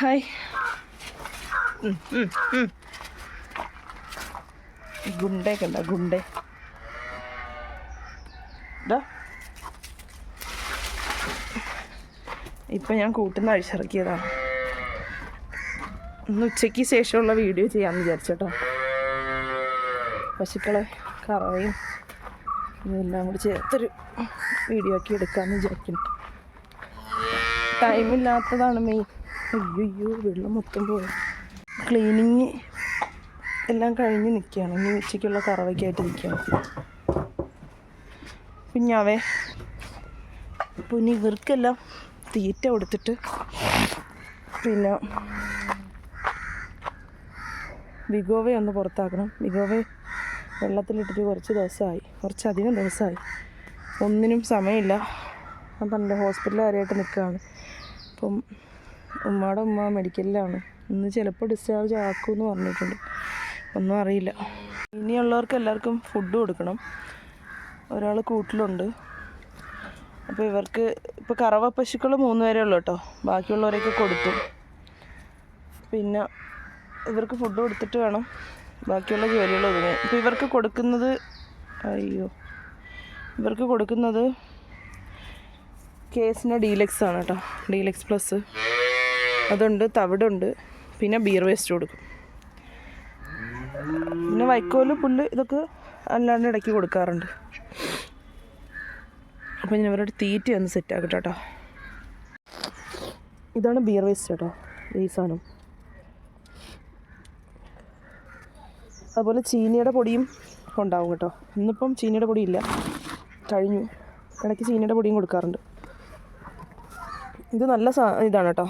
Hi ഗുണ്ടേ ഉണ്ടോ ഗുണ്ടേ. ഇപ്പം ഞാൻ കൂട്ടുന്ന അഴിച്ചിറക്കിയതാണ്. ഇന്ന് ഉച്ചയ്ക്ക് ശേഷമുള്ള വീഡിയോ ചെയ്യാമെന്ന് വിചാരിച്ചോട്ടോ. പശുക്കളെ കറവയും ഇതെല്ലാം കൂടി ചേർത്തൊരു വീഡിയോ ആക്കി എടുക്കാമെന്ന് വിചാരിക്കുന്നു. ടൈമില്ലാത്തതാണ് മെയിൻ അയ്യോ വെള്ളം മൊത്തം പോയി. ക്ലീനിങ് എല്ലാം കഴിഞ്ഞ് നിൽക്കുകയാണ് ഇനി ഉച്ചയ്ക്കുള്ള കറവയ്ക്കായിട്ട് നിൽക്കുകയാണ് കുഞ്ഞാവേ അപ്പോൾ ഇനി ഇവർക്കെല്ലാം തീറ്റ കൊടുത്തിട്ട് പിന്നെ ബിഗോവെ ഒന്ന് പുറത്താക്കണം. ബിഗോവെ വെള്ളത്തിലിട്ടിട്ട് കുറച്ച് ദിവസമായി. കുറച്ചധികം ദിവസമായി. ഒന്നിനും സമയമില്ല. ഞാൻ പറഞ്ഞില്ല ഹോസ്പിറ്റലുകാരായിട്ട് നിൽക്കുകയാണ്. അപ്പം ഉമ്മയുടെ ഉമ്മ മെഡിക്കലിലാണ്. ഇന്ന് ചിലപ്പോൾ ഡിസ്ചാർജ് ആക്കുമെന്ന് പറഞ്ഞിട്ടുണ്ട്. ഒന്നും അറിയില്ല. ഇനിയുള്ളവർക്ക് എല്ലാവർക്കും ഫുഡ് കൊടുക്കണം. ഒരാൾ കൂട്ടിലുണ്ട്. അപ്പോൾ ഇവർക്ക് ഇപ്പോൾ കറവ പശുക്കൾ മൂന്ന് പേരേ ഉള്ളൂ കേട്ടോ ബാക്കിയുള്ളവരെയൊക്കെ കൊടുത്തു. പിന്നെ ഇവർക്ക് ഫുഡ് കൊടുത്തിട്ട് വേണം. ബാക്കിയുള്ള ജോലികൾ ഒതുങ്ങി. ഇപ്പോൾ ഇവർക്ക് കൊടുക്കുന്നത് അയ്യോ. ഇവർക്ക് കൊടുക്കുന്നത് കേസിന്റെ ഡീലക്സ് ആണ് കേട്ടോ ഡീലക്സ് പ്ലസ്. അതുണ്ട് തവിടുണ്ട് പിന്നെ ബീർ വേസ്റ്റ് കൊടുക്കും. പിന്നെ വൈക്കോൽ പുല്ല് ഇതൊക്കെ അല്ലാണ്ട് ഇടയ്ക്ക് കൊടുക്കാറുണ്ട്. അപ്പോൾ ഞാൻ ഇവരുടെ തീറ്റ ഒന്ന് സെറ്റ് ആക്കട്ടെ കേട്ടോ ഇതാണ് ബിയർ വേസ്റ്റ് കേട്ടോ ഈ സാധനം. അതുപോലെ ചീനിയുടെ പൊടിയും ഉണ്ടാവും കേട്ടോ. ഇന്നിപ്പം ചീനിയുടെ പൊടി ഇല്ല. കഴിഞ്ഞു. ഇടയ്ക്ക് ചീനിയുടെ പൊടിയും കൊടുക്കാറുണ്ട്. ഇത് നല്ല ഇതാണ് കേട്ടോ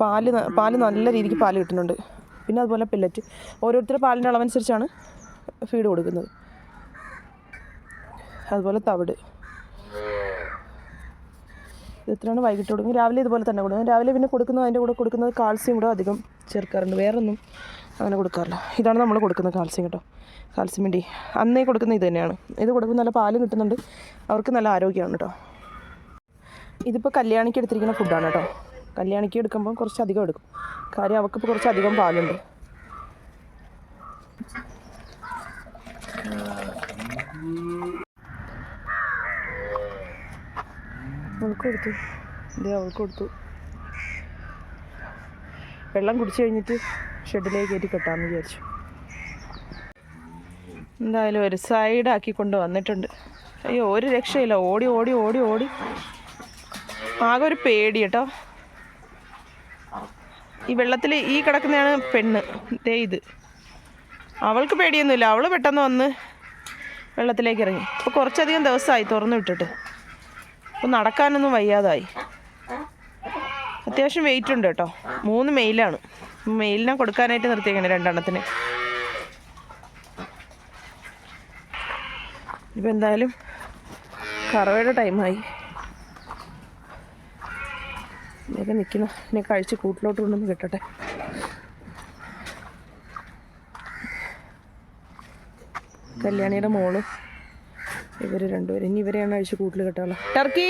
പാൽ പാൽ നല്ല രീതിക്ക് പാൽ കിട്ടുന്നുണ്ട്. പിന്നെ അതുപോലെ പെല്ലറ്റ് ഓരോരുത്തരുടെ പാലിന്റെ അളവനുസരിച്ചാണ് ഫീഡ് കൊടുക്കുന്നത്. അതുപോലെ തവിട്. ഇത്രയാണ് വൈകിട്ട് കൊടുക്കുന്നത്? രാവിലെ ഇതുപോലെ തന്നെ കൊടുക്കുന്നത്. രാവിലെ പിന്നെ കൊടുക്കുന്നത് അതിന്റെ കൂടെ കൊടുക്കുന്നത് കാൽസ്യം കൂടെ അധികം ചേർക്കാറുണ്ട്. വേറൊന്നും അങ്ങനെ കൊടുക്കാറില്ല. ഇതാണ് നമ്മൾ കൊടുക്കുന്ന കാൽസ്യം കേട്ടോ. കാൽസ്യം വേണ്ടി അന്നേ കൊടുക്കുന്ന ഇത് തന്നെയാണ്. ഇത് കൊടുക്കുമ്പോൾ നല്ല പാലും കിട്ടുന്നുണ്ട്. അവർക്ക് നല്ല ആരോഗ്യമാണ് കേട്ടോ. ഇതിപ്പോൾ കല്യാണിക്ക് എടുത്തിരിക്കുന്ന ഫുഡാണ് കേട്ടോ. കല്യാണിക്ക് എടുക്കുമ്പോൾ കുറച്ച് അധികം എടുക്കും. കാര്യം അവൾക്കിപ്പോൾ കുറച്ച് അധികം പാലുണ്ട്. അവൾക്ക് കൊടുത്തു. ഇതേ അവൾക്ക് കൊടുത്തു. വെള്ളം കുടിച്ചു കഴിഞ്ഞിട്ട് ഷെഡിലേക്ക് കയറ്റി കെട്ടാമെന്ന് വിചാരിച്ചു. എന്തായാലും ഒരു സൈഡാക്കി കൊണ്ട് വന്നിട്ടുണ്ട്. അയ്യോ ഒരു രക്ഷയില്ല. ഓടി ഓടി ഓടി ഓടി. ആകെ ഒരു പേടി കേട്ടോ ഈ വെള്ളത്തിൽ ഈ കിടക്കുന്നതാണ് പെണ്ണ്. ദേ ഇത്. അവൾക്ക് പേടിയൊന്നുമില്ല. അവൾ പെട്ടെന്ന് വന്ന് വെള്ളത്തിലേക്ക് ഇറങ്ങി. അപ്പോൾ കുറച്ചധികം ദിവസമായി തുറന്നു വിട്ടിട്ട്. അപ്പോൾ നടക്കാനൊന്നും വയ്യാതായി. അത്യാവശ്യം വെയിറ്റ് ഉണ്ട് കേട്ടോ. മൂന്ന് മെയിലാണ് മെയിലിനെ കൊടുക്കാനായിട്ട് നിർത്തിയേക്കണേ രണ്ടെണ്ണത്തിന്. ഇപ്പം എന്തായാലും കറവയുടെ ടൈമായി ഇതൊക്കെ നിൽക്കുന്നു. ഇനി കഴിച്ച് കൂട്ടിലോട്ട് കൊണ്ടൊന്ന് കിട്ടട്ടെ. കല്യാണിയുടെ മോൾ. ഇവർ രണ്ടുപേരും. ഇനി ഇവരെയാണ് അഴിച്ച് കൂട്ടിൽ കിട്ടാനുള്ളത്. ടർക്കി!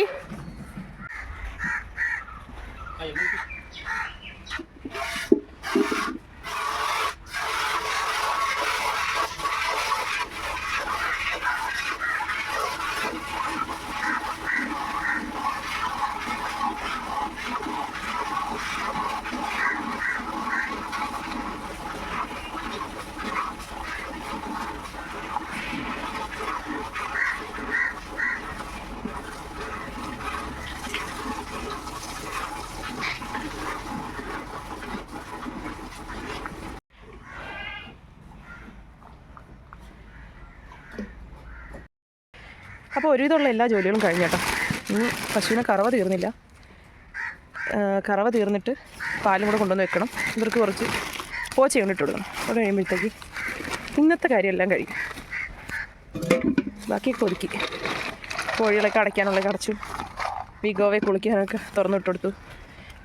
അപ്പോൾ ഒരുവിധമുള്ള എല്ലാ ജോലികളും കഴിഞ്ഞു കേട്ടോ ഇനി പശുവിനെ കറവ തീർന്നില്ല. കറവ തീർന്നിട്ട് പാലും കൂടെ കൊണ്ടുവന്ന് വെക്കണം. ഇവർക്ക് കുറച്ച് പോച്ച കൊണ്ടിട്ട് കൊടുക്കണം. അത് കഴിയുമ്പോഴത്തേക്ക് ഇന്നത്തെ കാര്യമെല്ലാം കഴിയും. ബാക്കിയൊക്കെ കൊതുക്കി. കോഴികളൊക്കെ അടയ്ക്കാനുള്ള അടച്ചു വിഗോവയെ കുളിക്കാനൊക്കെ തുറന്നിട്ട് കൊടുത്തു.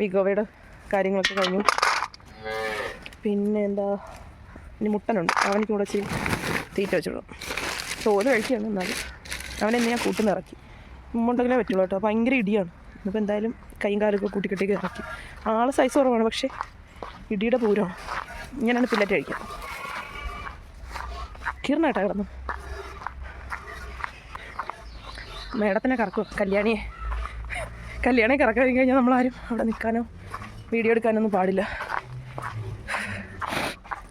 വിഗോവയുടെ കാര്യങ്ങളൊക്കെ കഴിഞ്ഞു. പിന്നെ എന്താ ഇനി മുട്ടനുണ്ട്. അവനിക്കൂടെ ചെയ്യും തീറ്റ വെച്ചിടും ചോറ് കഴിക്കുകയാണ് എന്നാലും. അവനെ ഞാൻ കൂട്ടുന്ന ഇറക്കി. ഉമ്മുണ്ടെങ്കിലേ പറ്റുള്ളൂ കേട്ടോ. ഭയങ്കര ഇടിയാണ്. ഇന്നിപ്പോൾ എന്തായാലും കൈയും കാലൊക്കെ കൂട്ടിക്കെട്ടി ഇറക്കി. ആളെ സൈസ് കുറവാണ്. പക്ഷേ ഇടിയുടെ പൂരമാണ്. ഇങ്ങനെയാണ് പില്ലറ്റ് കഴിക്കുക കീർണായിട്ടാ കിടന്നു. മേഡത്തിനെ കറക്കും. കല്യാണിയെ. കല്യാണി കറക്കാൻ കഴിഞ്ഞാൽ നമ്മളാരും അവിടെ നിൽക്കാനോ വീഡിയോ എടുക്കാനൊന്നും പാടില്ല.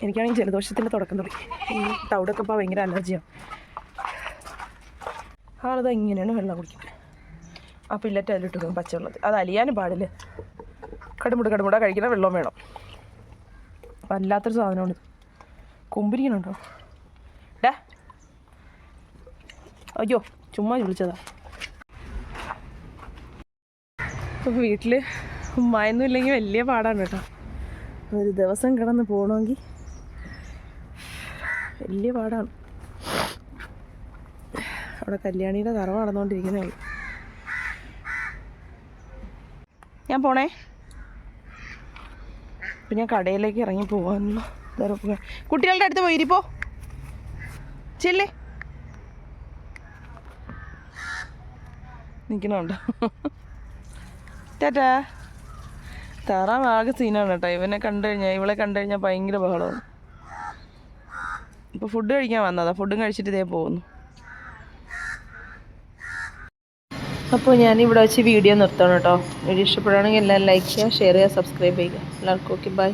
എനിക്കാണെങ്കിൽ ജലദോഷത്തിന്റെ തുടക്കം തുടങ്ങി. ഈ തവിടൊക്കെ ഇപ്പോൾ ഭയങ്കര അലർജിയാണ്. ആളത് ഇങ്ങനെയാണ് വെള്ളം കുടിക്കുന്നത് ആ പില്ലറ്റ് അതിലിട്ട് വെക്കും പച്ചവെള്ളത്തിൽ അത് അലിയാനും പാടില്ല. കടുമുട കടുമുട. കഴിക്കുന്ന വെള്ളം വേണം. വല്ലാത്തൊരു സാധനമാണ് കുമ്പിരിക്കണുണ്ടോ? ഡാ. അയ്യോ ചുമ്മാ വിളിച്ചതാ. വീട്ടിൽ ഉമ്മായൊന്നും ഇല്ലെങ്കിൽ വലിയ പാടാണ് കേട്ടോ. ഒരു ദിവസം കിടന്ന് പോകണമെങ്കിൽ വലിയ പാടാണ്. അവിടെ കല്യാണിയുടെ കറവ് നടന്നുകൊണ്ടിരിക്കുന്നേ ഞാൻ പോണേ? പിന്നെ ഞാൻ കടയിലേക്ക് ഇറങ്ങി പോകാനുള്ള കുട്ടികളുടെ അടുത്ത് പോയിരിപ്പോ ചെല്ലേ. നിൽക്കണുണ്ട് ടാറ്റാ. താറാവ് ആകെ സീനാണ് കേട്ടോ. ഇവനെ കണ്ടു കഴിഞ്ഞാൽ ഇവളെ കണ്ടു കഴിഞ്ഞാൽ ഭയങ്കര ബഹളമാണ്. ഇപ്പോൾ ഫുഡ് കഴിക്കാൻ വന്നതാ. ഫുഡും കഴിച്ചിട്ട് ഇതേ പോകുന്നു. അപ്പോൾ ഞാൻ ഞാനിവിടെ വെച്ച് വീഡിയോ നിർത്തണം കേട്ടോ. വീഡിയോ ഇഷ്ടപ്പെടുകയാണെങ്കിൽ എല്ലാം ലൈക്ക് ചെയ്യുക ഷെയർ ചെയ്യുക സബ്സ്ക്രൈബ് ചെയ്യുക. എല്ലാവർക്കും ഓക്കെ ബൈ